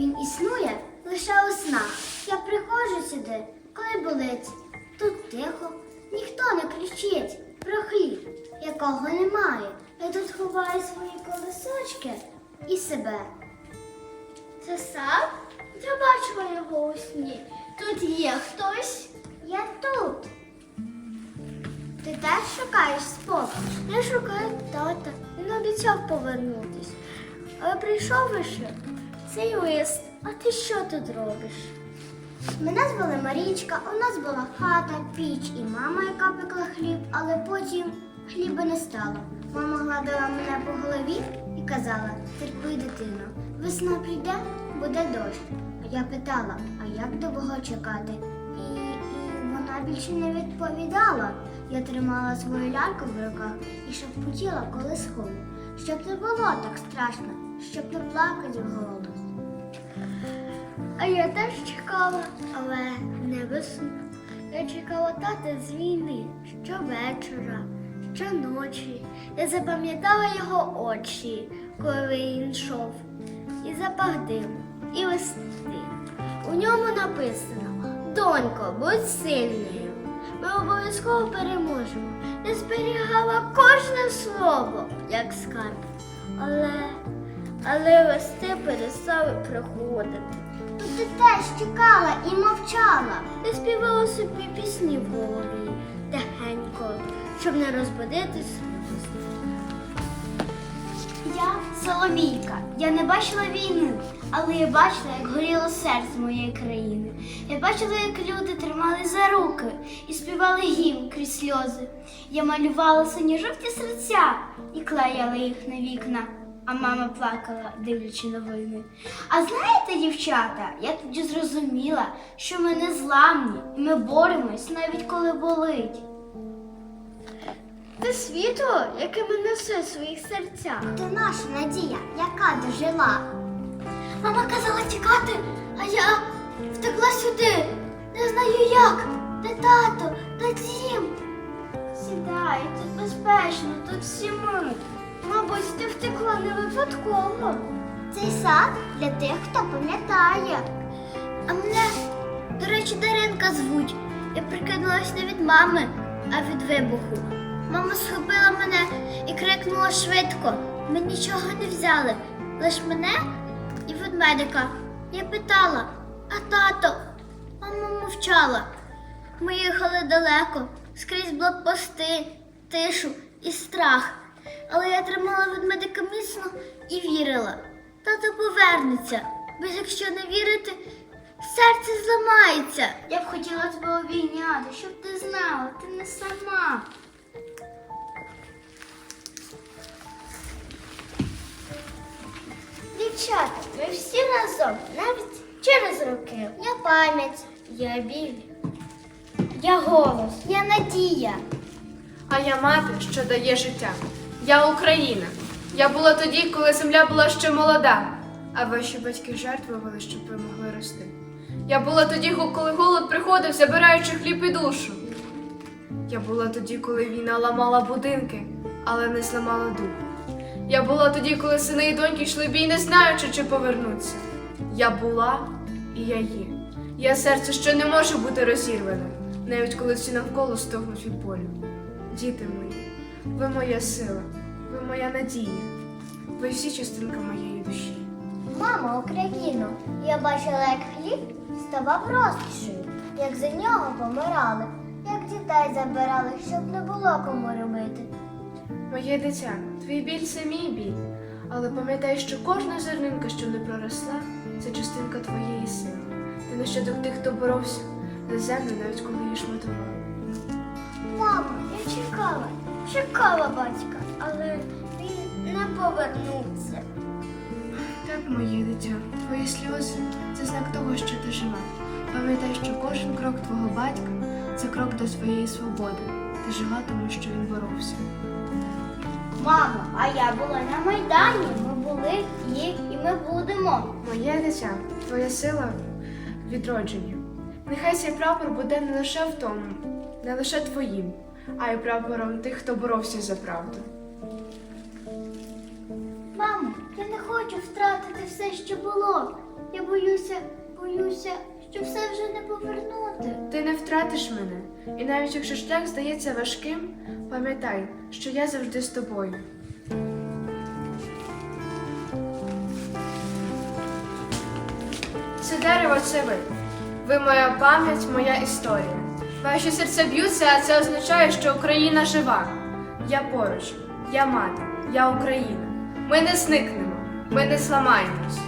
Він існує лише у снах. Я приходжу сюди, коли болить. Тут тихо, ніхто не кричить про хліб, якого немає. Я тут ховаю свої колесочки і себе. Це сад? Я бачила його у сні. Тут є хтось. Я тут. Ти теж шукаєш спокій? Я шукаю тата. Він обіцяв повернутись. Але прийшов лише цей лист. А ти що тут робиш? Мене звали Марічка, у нас була хата, піч і мама, яка пекла хліб, але потім хліба не стало. Мама гладила мене по голові і казала: терпи, дитино, весна прийде, буде дощ. А я питала, а як довго чекати? І, і вона більше не відповідала. Я тримала свою ляльку в руках і шепотіла колисково, щоб не було так страшно, щоб не плакати вголос. А я теж чекала, але не весну. Я чекала тата з війни щовечора, щоночі. Я запам'ятала його очі, коли він йшов, і запах диму, і весни. У ньому написано Донько, будь сильною. Ми обов'язково переможемо. Я зберігала кожне слово, як скарб. Але, але листи перестали приходити. Теж чекала і мовчала. Я співала собі пісні в голові тихенько, щоб не розбудити сльози. Я Соломійка. Я не бачила війни, але я бачила, як горіло серце моєї країни. Я бачила, як люди тримали за руки і співали гімн крізь сльози. Я малювала сині жовті серця і клеяла їх на вікна. А мама плакала, дивлячи новини. А знаєте, дівчата, я тоді зрозуміла, що ми не зламні, і ми боремось навіть коли болить. Це світло, яке ми несе в своїх серцях. Це наша надія, яка дожила. Мама казала тікати, а я втекла сюди. Не знаю як. Де тато, де дім. Сідай, тут безпечно, тут всі ми. Мабуть, ти втекла не випадково. Цей сад для тих, хто пам'ятає. А мене, до речі, Даринка звуть. Я прикинулась не від мами, а від вибуху. Мама схопила мене і крикнула швидко. Ми нічого не взяли, лиш мене і ведмедика. Я питала, а тато? Мама мовчала. Ми їхали далеко, скрізь блокпости, тишу і страх. Але я тримала ведмедика міцно і вірила. Тато повернеться, бо якщо не вірити, серце зламається. Я б хотіла тебе обійняти, щоб ти знала, ти не сама. Дівчата, ми всі разом, навіть через роки. Я пам'ять, Я біль. Я голос. я надія. А я мати, що дає життя. Я Україна. Я була тоді, коли земля була ще молода, а ваші батьки жертвували, щоб ви могли рости. Я була тоді, коли голод приходив, забираючи хліб і душу. Я була тоді, коли війна ламала будинки, але не зламала дух. Я була тоді, коли сини і доньки йшли бій, не знаючи, чи повернуться. Я була і я є. Я серце, що не може бути розірване, навіть коли всі навколо стогнуть від болю. Діти мої, ви моя сила, ви моя надія, ви всі частинка моєї душі. Мама, Україно, я бачила, як хліб ставав розкішою, як за нього помирали, як дітей забирали, щоб не було кому робити. Моє дитя, твій біль це мій біль, але пам'ятай, що кожна зернинка, що не проросла, це частинка твоєї сили. Ти нащадок тих, хто боровся за землю, навіть коли її шматували. Мамо, я чекала, чекала батька, але він не повернувся. Так, моє дитя, твої сльози це знак того, що ти жива. Пам'ятай, що кожен крок твого батька це крок до своєї свободи. Ти жива, тому що він боровся. Мамо, а я була на Майдані. Ми були, є і ми будемо. Моє дитя, твоя сила в відродженні. Нехай цей прапор буде не лише в тому, не лише твоїм, а й прапором тих, хто боровся за правду. Мамо, я не хочу втратити все, що було. Я боюся, боюся, що все вже не повернути. Ти не втратиш мене, і навіть якщо шлях здається важким, пам'ятай, що я завжди з тобою. Це дерево це ви. Ви моя пам'ять, моя історія. Ваші серця б'ються, а це означає, що Україна жива. Я поруч, я мати, я Україна. Ми не зникнемо, ми не зламаємось.